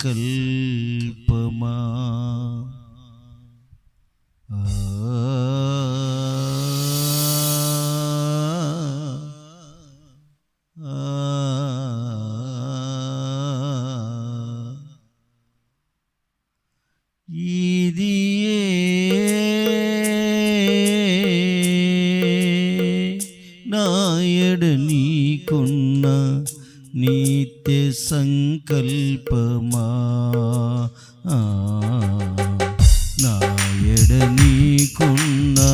నిత్య సంకల్పమా సమీపమా? నా ఎడ నీకున్నా?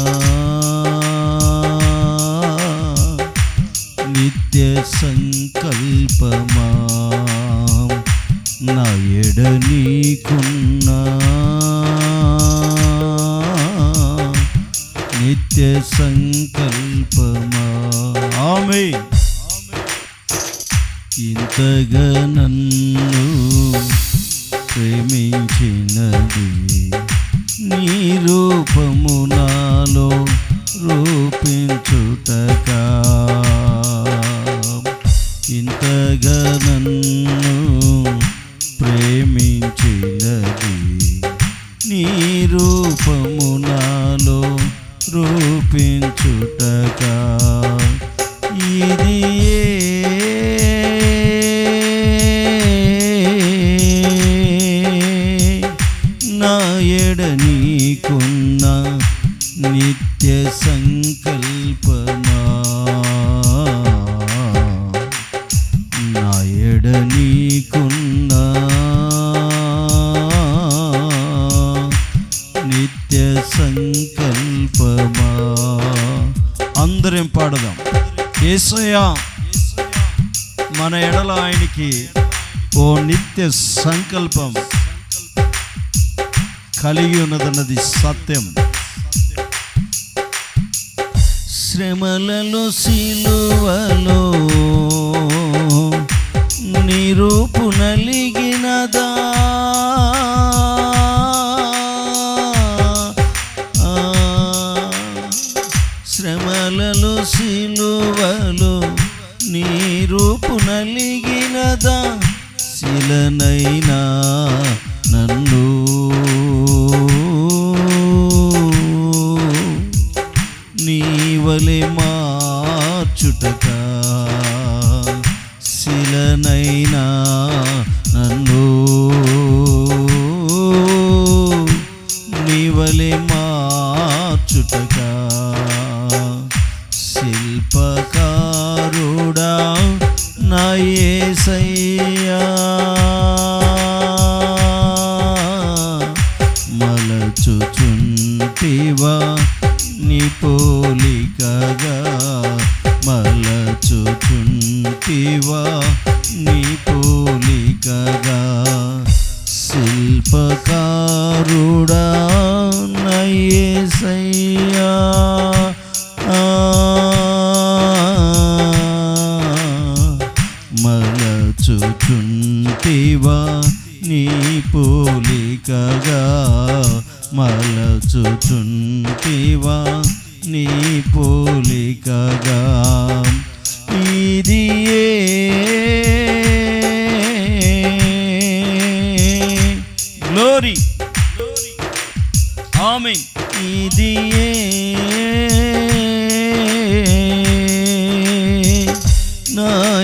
నిత్య సంకల్పమా? నా ఎడ నీకున్నా? నిత్య సంకల్ప ఇంతగా నన్ను ప్రేమించినది. నీ రూపము నాలో రూపించుటకా. ఇంతగా నన్ను ప్రేమించినది. నీ రూపము నాలో రూపించుటకా. కలిగి ఉన్నదన్నది సత్యం. శ్రమలలో సిలువలో మలచుచుంటివా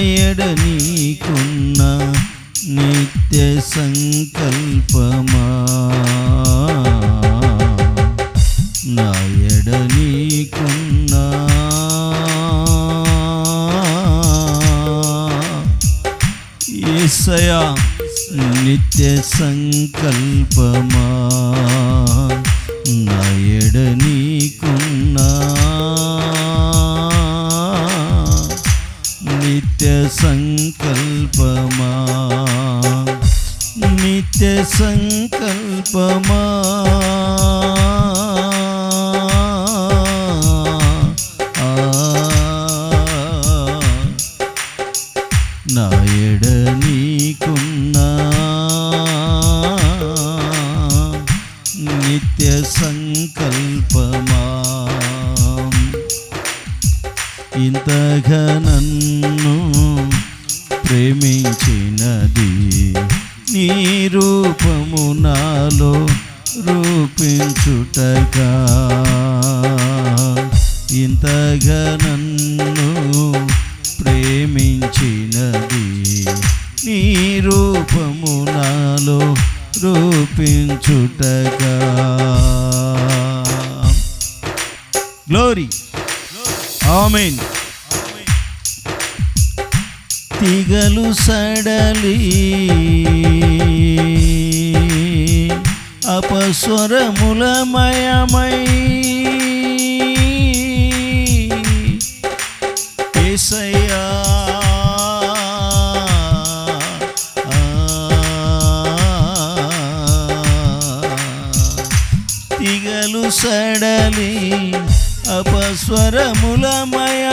ఎడనీకున్న నిత్య సంకల్పమా? నా ఎడ నీకున్న ఏసయా నిత్య సంకల్పమా?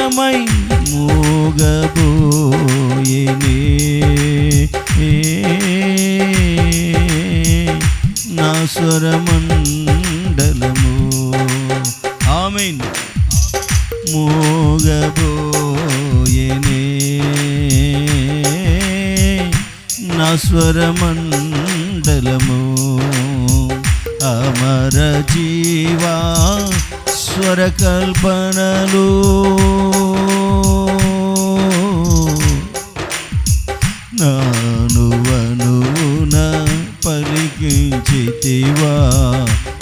అపస్వరములమయమై మూగబోయేనే నాను వనున పలికించితివా?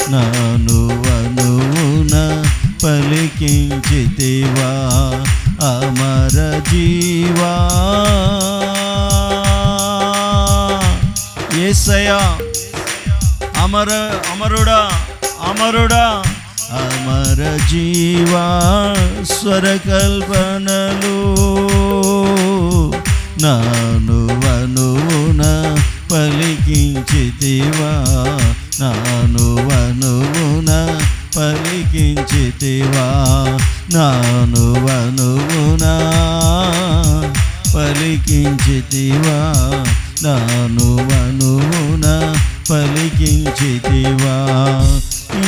నాను వనున పలికించితివా? అమర జీవా? ఏసయా అమర అమరుడా అమరుడా? అమర జీవా స్వరకల్పనలు పలికించితివా నాను అనువున పలికించితివా? నాను అనువున పలికించితివా? నాను అనువున పలికించితివా?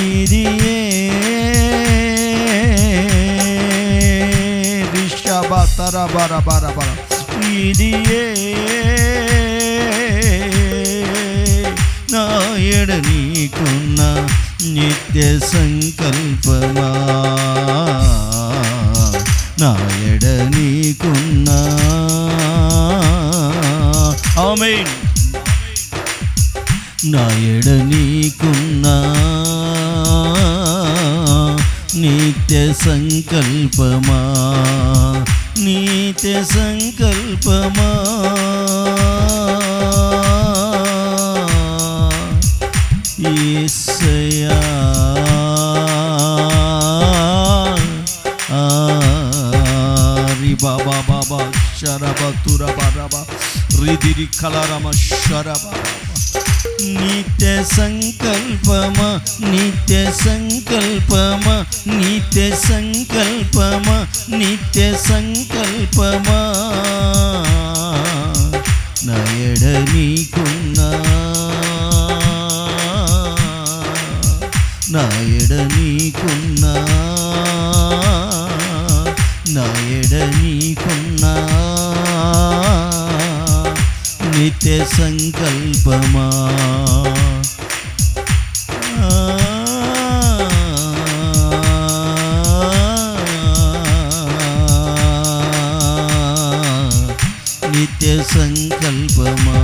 ఇది రిషభ తర బర బర బర. ఇది ఏ నాయడ నీకున్న నిత్య సంకల్పమా? నా ఎడ నీకున్న? ఆమెన్. ఎడ నీకున్న నిత్య సంకల్పమా? నిత్య సంకల్పమా? బాబా బాబా శరబ తురబ రబ రిదిరి కలరమ శరబ నిత్య సంకల్పమ నిత్య సంకల్పమ నిత్య సంకల్పమ నిత్య సంకల్పమ నయడ నీకున్నా నాయడ నీకున్నా నా ఎడ నీకున్నా నిత్య సంకల్పమా? నిత్య సంకల్పమా?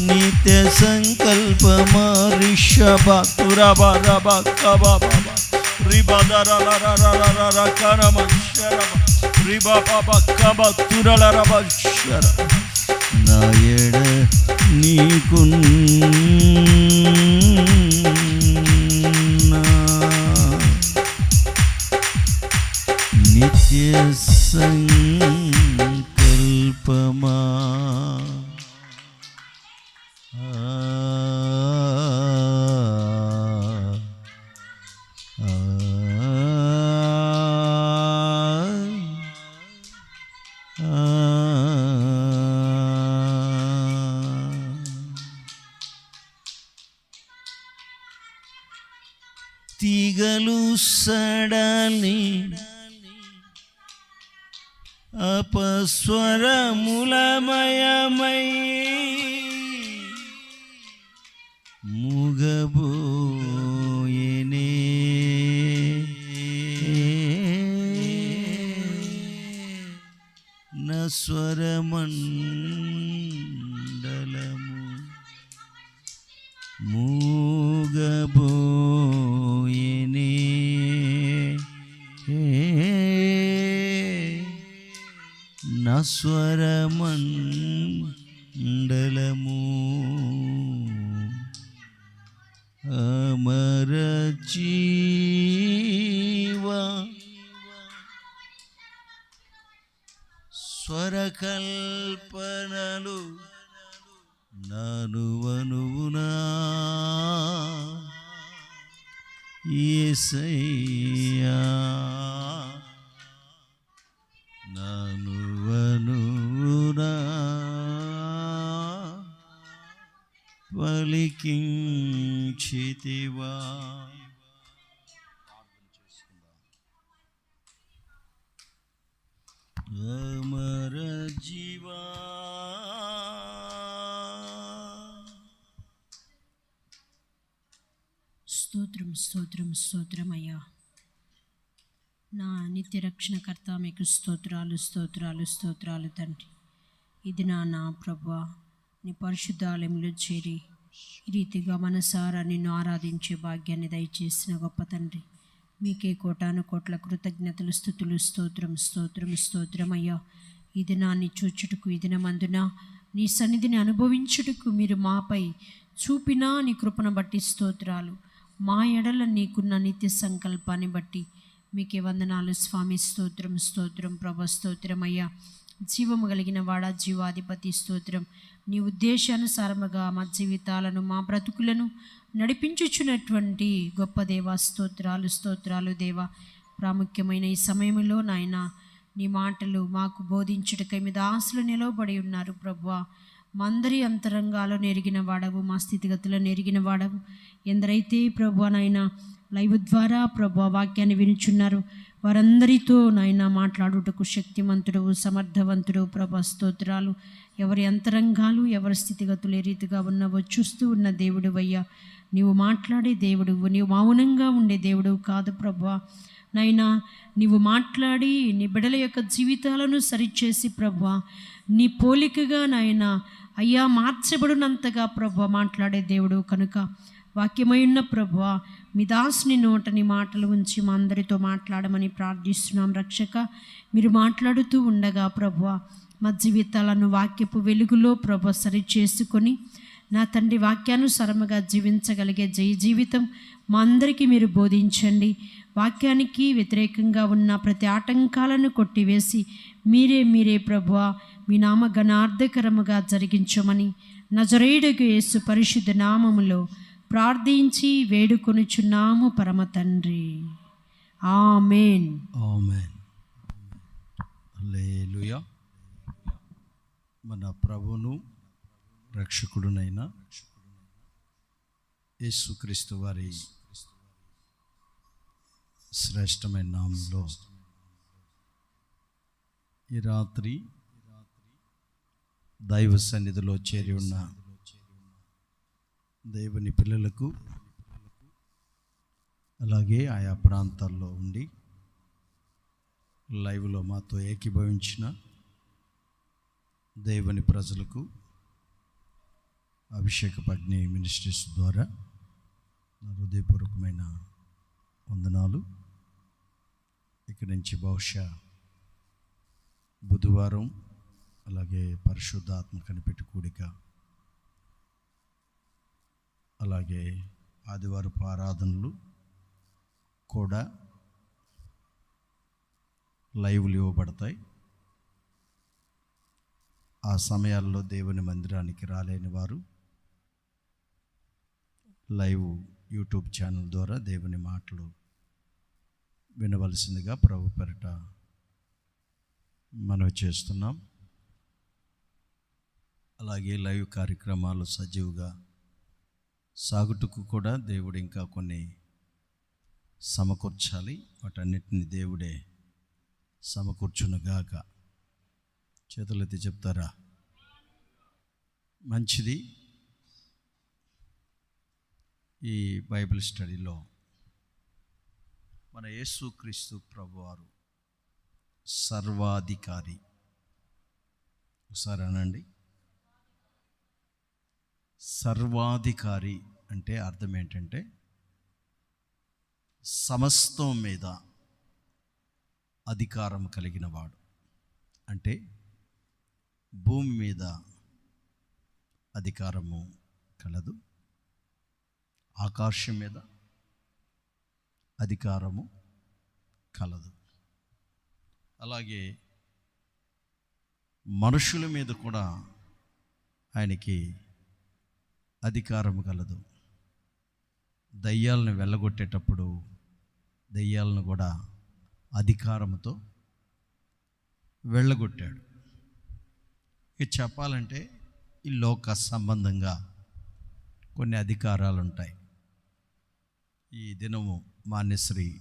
నిత్య సంకల్పమా? రిషభ తురబ రబ కబ నాయడ నీకున్నా నిత్య సంకల్పమా తీగలు సడలి అపస్వరములమయమై ముగబోయేనే. నస్వరమండలము మూగబోయేనే స్వరమండలము అమర జీవా స్వరకల్పనలు ననువనువునా ఏసయ్యా. పలికించితివా. అమర జీవా స్తోత్రం స్తోత్రం స్తోత్రమయ్యా నా నిత్య రక్షణకర్త మీకు స్తోత్రాలు స్తోత్రాలు స్తోత్రాలు తండ్రి. ఇది నా నా ప్రభా. నీ పరిశుద్ధాలయంలో చేరి ఈ రీతిగా మనసారా నిన్ను ఆరాధించే భాగ్యాన్ని దయచేసిన గొప్ప తండ్రి. మీకే కోటాను కోట్ల కృతజ్ఞతలు స్థుతులు స్తోత్రం స్తోత్రం స్తోత్రం అయ్యా. ఈ దినాన్ని చూచుటకు ఈ దినమందున నీ సన్నిధిని అనుభవించుటకు మీరు మాపై చూపినా నీ కృపను బట్టి స్తోత్రాలు. మా ఎడల నీకున్న నిత్య సంకల్పాన్ని బట్టి మీకే వందనాలు. స్వామి స్తోత్రం స్తోత్రం ప్రభ స్తోత్రం అయ్యా. జీవము కలిగిన వాడ జీవాధిపతి స్తోత్రం. నీ ఉద్దేశానుసారముగా మా జీవితాలను మా బ్రతుకులను నడిపించుచున్నటువంటి గొప్ప దేవ స్తోత్రాలు స్తోత్రాలు దేవ. ప్రాముఖ్యమైన ఈ సమయంలో నాయన నీ మాటలు మాకు బోధించుటకై మీద ఆశలు నిలవబడి ఉన్నారు ప్రభువ. మందరి అంతరంగాలో నెరిగిన వాడవు మా స్థితిగతులను నెరిగిన వాడవు. ఎందరైతే ప్రభు నాయన లైవ్ ద్వారా ప్రభు వాక్యాన్ని వినుచున్నారు వారందరితో నాయన మాట్లాడుటకు శక్తిమంతుడు సమర్థవంతుడు ప్రభా స్తోత్రాలు. ఎవరి అంతరంగాలు ఎవరి స్థితిగతులు ఏ రీతిగా ఉన్నవో చూస్తూ ఉన్న దేవుడు అయ్యా నీవు మాట్లాడే దేవుడు నీవు మౌనంగా ఉండే దేవుడు కాదు ప్రభా. నైనా నీవు మాట్లాడి నీ బిడల యొక్క జీవితాలను సరిచేసి ప్రభా. నీ పోలికగా నాయన అయ్యా మార్చబడినంతగా ప్రభా మాట్లాడే దేవుడు కనుక. వాక్యమై ఉన్న ప్రభా మీ దాసుని మాటలు ఉంచి మా అందరితో మాట్లాడమని ప్రార్థిస్తున్నాం రక్షక. మీరు మాట్లాడుతూ ఉండగా ప్రభువ మా జీవితాలను వాక్యపు వెలుగులో ప్రభ సరి చేసుకొని నా తండ్రి వాక్యానుసరముగా జీవించగలిగే జయ జీవితం మా అందరికీ మీరు బోధించండి. వాక్యానికి వ్యతిరేకంగా ఉన్న ప్రతి ఆటంకాలను కొట్టివేసి మీరే మీరే ప్రభువ మీ నామ గణార్థకరముగా జరిగించమని నజరేయుడుగు యేసు పరిశుద్ధ నామములో ప్రార్థించి వేడుకొనుచున్నాము పరమ తండ్రి. ఆమెన్. ఆమెన్. హల్లెలూయా. మన ప్రభును రక్షకుడునైన యేసుక్రీస్తు వారి శ్రేష్టమైన నామంలో ఈ రాత్రి దైవ సన్నిధిలో చేరి ఉన్న దేవుని పిల్లలకు అలాగే ఆయా ప్రాంతాల్లో ఉండి లైవ్లో మాతో ఏకీభవించిన దేవుని ప్రజలకు అభిషేక పగ్ని మినిస్ట్రీస్ ద్వారా నా హృదయపూర్వకమైన వందనాలు. ఇక్కడి నుంచి బహుశా బుధవారం అలాగే పరిశుద్ధాత్మ కనిపెట్టి కూడిగా అలాగే ఆదివారపు ఆరాధనలు కూడా లైవ్లు ఇవ్వబడతాయి. ఆ సమయాల్లో దేవుని మందిరానికి రాలేని వారు లైవ్ యూట్యూబ్ ఛానల్ ద్వారా దేవుని మాటలు వినవలసిందిగా ప్రభు పెరట మనవి చేస్తున్నాం. అలాగే లైవ్ కార్యక్రమాలు సజీవుగా సాగుటకు కూడా దేవుడు ఇంకా కొన్ని సమకూర్చాలి. వాటన్నిటిని దేవుడే సమకూర్చునుగాక. చేతులెత్తి చెప్తారా? మంచిది. ఈ బైబిల్ స్టడీలో మన యేసుక్రీస్తు ప్రభువారు సర్వాధికారి. ఒకసారి అనండి. సర్వాధికారి అంటే అర్థం ఏంటంటే సమస్తం మీద అధికారం కలిగిన వాడు. అంటే భూమి మీద అధికారము కలదు. ఆకాశం మీద అధికారము కలదు. అలాగే మనుషుల మీద కూడా ఆయనకి అధికారము కలదు దయ్యాలను వెళ్ళగొట్టేటప్పుడు దయ్యాలను కూడా అధికారంతో వెళ్ళగొట్టాడు. ఇక చెప్పాలంటే ఈ లోక సంబంధంగా కొన్ని అధికారాలు ఉంటాయి ఈ దినము మాన్యశ్రీ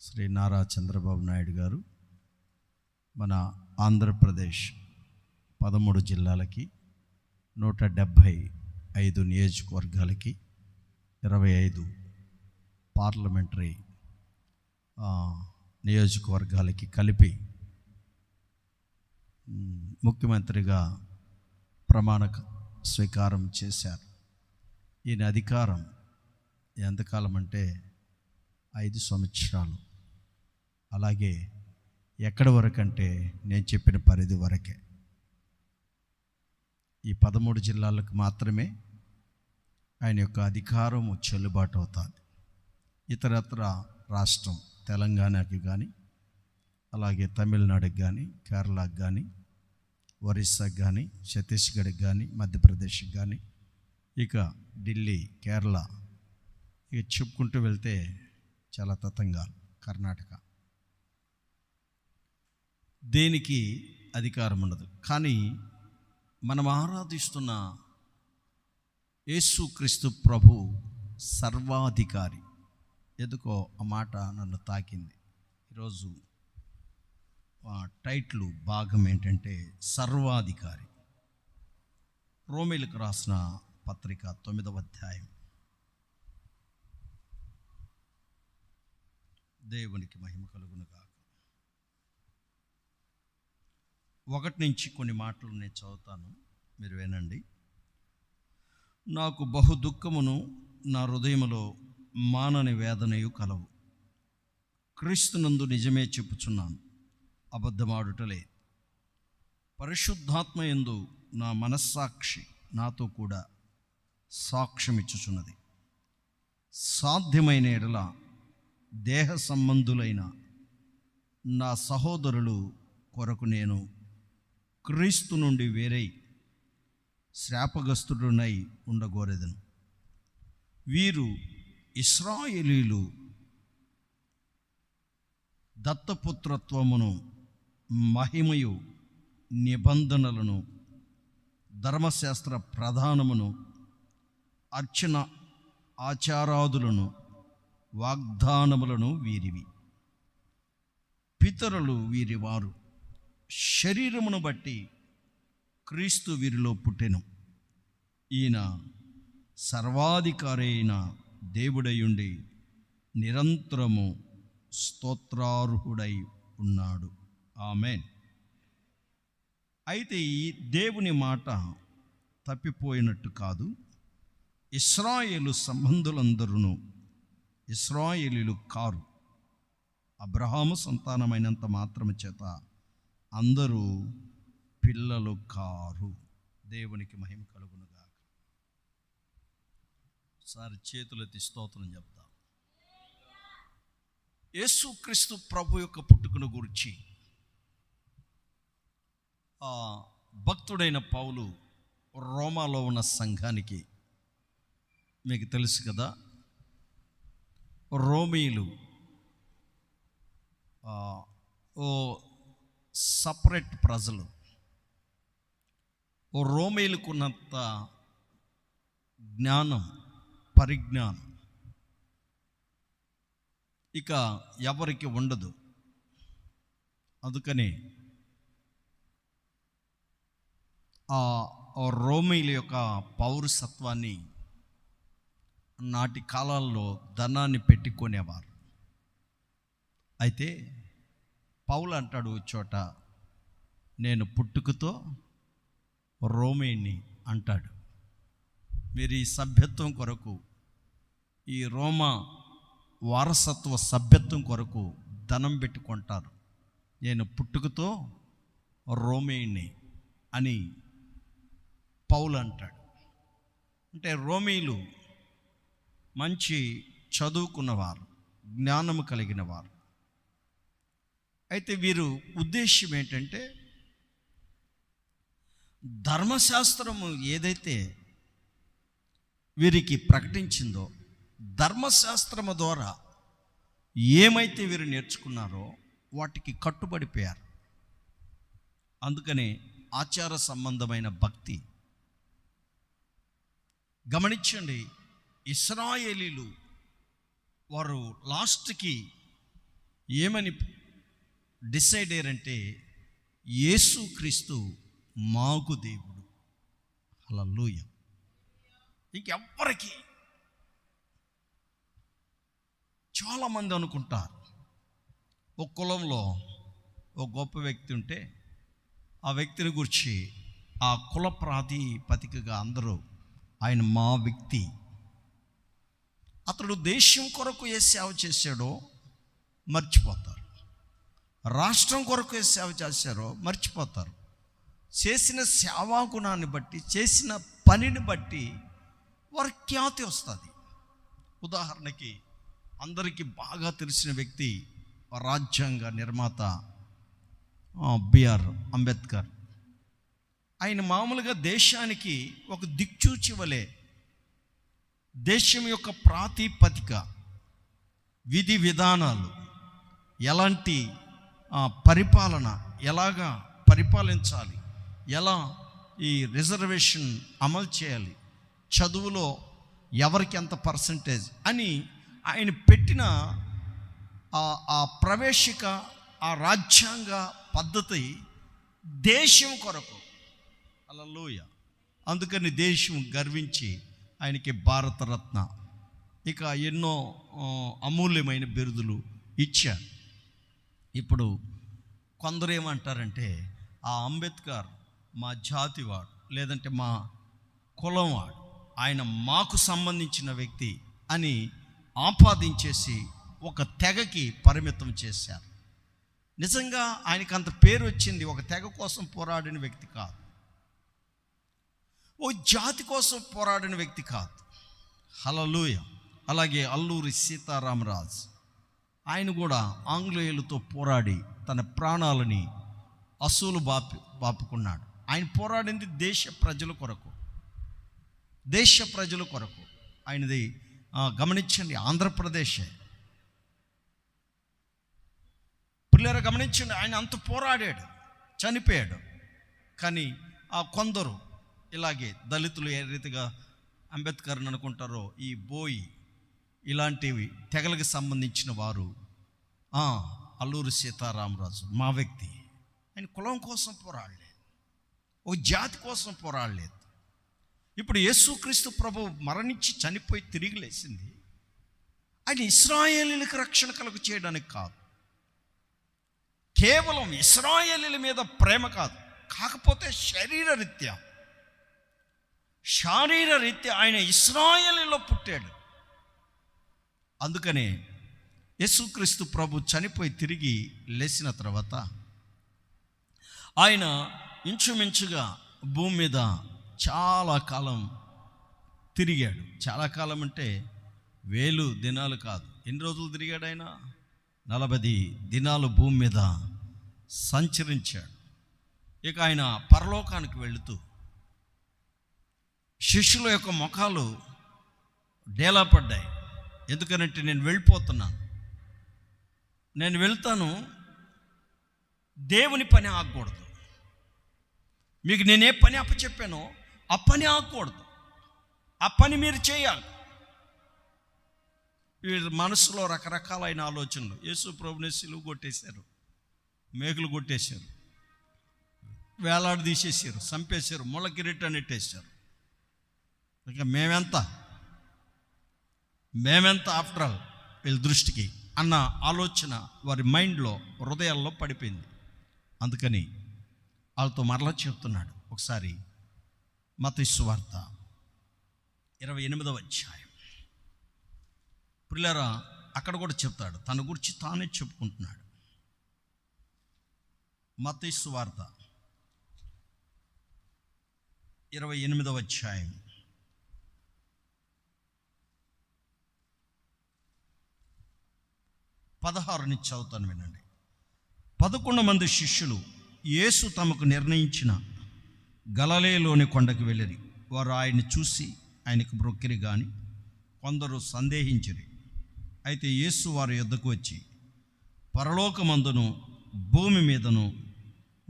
శ్రీ నారా చంద్రబాబు నాయుడు గారు మన ఆంధ్రప్రదేశ్ పదమూడు జిల్లాలకి నూట డెబ్భై ఐదు నియోజకవర్గాలకి ఇరవై ఐదు పార్లమెంటరీ నియోజకవర్గాలకి కలిపి ముఖ్యమంత్రిగా ప్రమాణ స్వీకారం చేశారు. ఈయన అధికారం ఎంతకాలం అంటే ఐదు సంవత్సరాలు. అలాగే ఎక్కడి వరకు అంటే నేను చెప్పిన పరిధి వరకే. ఈ పదమూడు జిల్లాలకు మాత్రమే ఆయన యొక్క అధికారము చెల్లుబాటు అవుతుంది. ఇతరత్ర రాష్ట్రం తెలంగాణకి కానీ అలాగే తమిళనాడుకి కానీ కేరళకి కానీ ఒరిస్సాకి కానీ ఛత్తీస్గఢ్కి కానీ మధ్యప్రదేశ్కి కానీ ఇక ఢిల్లీ కేరళ ఇక చెప్పుకుంటూ వెళ్తే చాలా తతంగాలు. కర్ణాటక దేనికి అధికారం ఉండదు. కానీ మనం ఆరాధిస్తున్న యేసుక్రీస్తు ప్రభు సర్వాధికారి. ఎందుకో ఆ మాట నన్ను తాకింది. ఈరోజు టైట్లు టైటిల్ భాగం ఏంటంటే సర్వాధికారి. రోమిలకు రాసిన పత్రిక తొమ్మిదవ అధ్యాయం. దేవునికి మహిమ కలుగును ఒకటి నుంచి కొన్ని మాటలు నేను చదువుతాను. మీరు వినండి. నాకు బహు దుఃఖమును నా హృదయములో మానని వేదనయు కలవు. క్రీస్తునందు నిజమే చెప్పుచున్నాను అబద్ధమాడుటలే. పరిశుద్ధాత్మ యందు నా మనస్సాక్షి నాతో కూడా సాక్ష్యమిచ్చుచున్నది. సాధ్యమైన ఎడల దేహ సంబంధులైన నా సహోదరులు కొరకు నేను క్రీస్తు నుండి వేరై శాపగ్రస్తుడునై ఉండగోరెదను. వీరు ఇస్రాయేలీలు దత్తపుత్రత్వమును మహిమయు నిబంధనలను ధర్మశాస్త్ర ప్రధానమును అర్చన ఆచారాదులను వాగ్దానములను వీరివి. పితరులు వీరివారు. శరీరమును బట్టి క్రీస్తు వీరిలో పుట్టెను. ఈయన సర్వాధికారి అయిన దేవుడయుండి నిరంతరము స్తోత్రార్హుడై ఉన్నాడు. ఆమెన్. అయితే ఈ దేవుని మాట తప్పిపోయినట్టు కాదు. ఇస్రాయేలు సంబంధులందరూ ఇస్రాయేలీలు కారు. అబ్రహాము సంతానమైనంత మాత్రము చేత అందరూ పిల్లలు కారు. దేవునికి మహిమ కలుగునుగాక. సారి చేతులెత్తి స్తోత్రం చెప్తాం యేసుక్రీస్తు ప్రభు యొక్క పుట్టుకను గురించి. ఆ భక్తుడైన పౌలు రోమాలో ఉన్న సంఘానికి మీకు తెలుసు కదా రోమీలు ఓ సపరేట్ ప్రజలు. ఓ రోమీలకున్నంత జ్ఞానం పరిజ్ఞానం ఇక ఎవరికి ఉండదు. అందుకని ఆ రోమిల యొక్క పౌరసత్వాన్ని నాటి కాలాల్లో ధనాన్ని పెట్టుకునేవారు. అయితే పౌలు అంటాడు చోట నేను పుట్టుకతో రోమేని అంటాడు. మీరు ఈ సభ్యత్వం కొరకు ఈ రోమా వారసత్వ సభ్యత్వం కొరకు ధనం పెట్టుకుంటారు. నేను పుట్టుకతో రోమేని అని పౌలు అంటాడు. అంటే రోమీలు మంచి చదువుకున్నవారు జ్ఞానము కలిగిన వారు అయితే వీరు ఉద్దేశ్యం ఏంటంటే ధర్మశాస్త్రము ఏదైతే వీరికి ప్రకటించిందో ధర్మశాస్త్రము ద్వారా ఏమైతే వీరు నేర్చుకున్నారో వాటికి కట్టుబడిపోయారు అందుకనే ఆచార సంబంధమైన భక్తి. గమనించండి ఇస్రాయేలీలు వారు లాస్ట్కి ఏమని డిసైడ్ అయ్యారంటే యేసు క్రీస్తు మాకు దేవుడు. అలా లూయ ఇంకెవ్వరికి? చాలామంది అనుకుంటారు ఒక కులంలో ఒక గొప్ప వ్యక్తి ఉంటే ఆ వ్యక్తిని గురించి ఆ కుల ప్రాతిపదికగా అందరూ ఆయన మా వ్యక్తి. అతడు దేశం కొరకు ఏ సేవ చేశాడో మర్చిపోతారు. రాష్ట్రం కొరకు ఏ సేవ చేశారో మర్చిపోతారు. చేసిన సేవా గుణాన్ని బట్టి చేసిన పనిని బట్టి వారి ఖ్యాతి వస్తుంది. ఉదాహరణకి అందరికీ బాగా తెలిసిన వ్యక్తి రాజ్యాంగ నిర్మాత బిఆర్ అంబేద్కర్. ఆయన మామూలుగా దేశానికి ఒక దిక్చూచివలే దేశం యొక్క ప్రాతిపదిక విధి విధానాలు ఎలాంటి పరిపాలన ఎలాగా పరిపాలించాలి ఎలా ఈ రిజర్వేషన్ అమలు చేయాలి? చదువులో ఎవరికి ఎంత పర్సంటేజ్ అని ఆయన పెట్టిన ఆ- ఆ ప్రవేశిక ఆ రాజ్యాంగ పద్ధతి దేశం కొరకు. అలలోయ. అందుకని దేశం గర్వించి ఆయనకి భారతరత్న. ఇక ఎన్నో అమూల్యమైన బిరుదులు ఇచ్చారు. ఇప్పుడు కొందరు ఏమంటారంటే ఆ అంబేద్కర్ మా జాతివాడు లేదంటే మా కులం వాడు ఆయన మాకు సంబంధించిన వ్యక్తి అని ఆపాదించేసి ఒక తెగకి పరిమితం చేశారు. నిజంగా ఆయనకు అంత పేరు వచ్చింది ఒక తెగ కోసం పోరాడిన వ్యక్తి కాదు. ఓ జాతి కోసం పోరాడిన వ్యక్తి కాదు. హలలుయ అలాగే అల్లూరి సీతారామరాజు. ఆయన కూడా ఆంగ్లేయులతో పోరాడి తన ప్రాణాలని అసూలు బాపి బాపుకున్నాడు. ఆయన పోరాడింది దేశ ప్రజల కొరకు. దేశ ప్రజల కొరకు. ఆయనది గమనించండి ఆంధ్రప్రదేశే. పిల్లలు గమనించండి ఆయన అంత పోరాడాడు చనిపోయాడు. కానీ ఆ కొందరు ఇలాగే దళితులు ఏ రీతిగా అంబేద్కర్ని అనుకుంటారో ఈ బోయి ఇలాంటివి తెగలకు సంబంధించిన వారు అల్లూరి సీతారామరాజు మా వ్యక్తి. ఆయన కులం కోసం పోరాడలేదు ఓ జాతి కోసం పోరాడలేదు. ఇప్పుడు యేసుక్రీస్తు ప్రభు మరణించి చనిపోయి తిరిగి లేచింది. ఆయన ఇస్రాయేలీలకు రక్షణ కలుగు చేయడానికి కాదు. కేవలం ఇస్రాయేలీల మీద ప్రేమ కాదు. కాకపోతే శరీర రీత్యా శారీర రీత్యా ఆయన ఇస్రాయేలీలో పుట్టాడు. అందుకనే యేసుక్రీస్తు ప్రభు చనిపోయి తిరిగి లేచిన తర్వాత ఆయన ఇంచుమించుగా భూమి మీద చాలా కాలం తిరిగాడు. చాలా కాలం అంటే వేలు దినాలు కాదు. ఎన్ని రోజులు తిరిగాడు ఆయన? నలభై దినాలు భూమి మీద సంచరించాడు. ఇక ఆయన పరలోకానికి వెళుతూ శిష్యుల యొక్క ముఖాలు డేలా పడ్డాయి. ఎందుకనంటే నేను వెళ్ళిపోతున్నాను. నేను వెళ్తాను దేవుని పని ఆగకూడదు. మీకు నేనే పని అప్పచెప్పానో ఆ పని ఆకూడదు ఆ పని మీరు చేయాలి. వీళ్ళ మనసులో రకరకాలైన ఆలోచనలు. యేసు ప్రభుని సిలువు కొట్టేశారు. మేకులు కొట్టేశారు. వేలాడు తీసేసారు చంపేశారు. ముళ్ళ కిరీటం నెట్టేశారు ఇంకా మేమెంత? మేమెంత ఆఫ్టర్ ఆల్ వీళ్ళ దృష్టికి అన్న ఆలోచన వారి మైండ్లో హృదయాల్లో పడిపోయింది. అందుకని వాళ్ళతో మరలా చెప్తున్నాడు ఒకసారి మతవార్త ఇరవై ఎనిమిదవ అధ్యాయం. పిల్లరా అక్కడ కూడా చెప్తాడు తన గురించి తానే చెప్పుకుంటున్నాడు. మతవార్త ఇరవై ఎనిమిదవ అధ్యాయం. పదహారు నుంచి చదువుతాను వినండి. పదకొండు మంది శిష్యులు యేసు తమకు నిర్ణయించిన గలలేలోని కొండకు వెళ్ళిరి. వారు ఆయన్ని చూసి ఆయనకు బ్రొక్కిరి కానీ కొందరు సందేహించిరి. అయితే యేసు వారి యుద్ధకు వచ్చి పరలోకమందును భూమి మీదను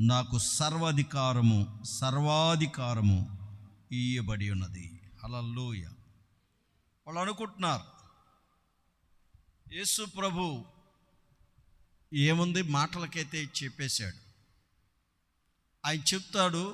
నాకు సర్వాధికారము సర్వాధికారము ఇయ్యబడి ఉన్నది. అలల్లోయ వాళ్ళు అనుకుంటున్నారు యేసు ప్రభు ఏముంది మాటలకైతే చెప్పేశాడు. ఆయన చెప్తాడు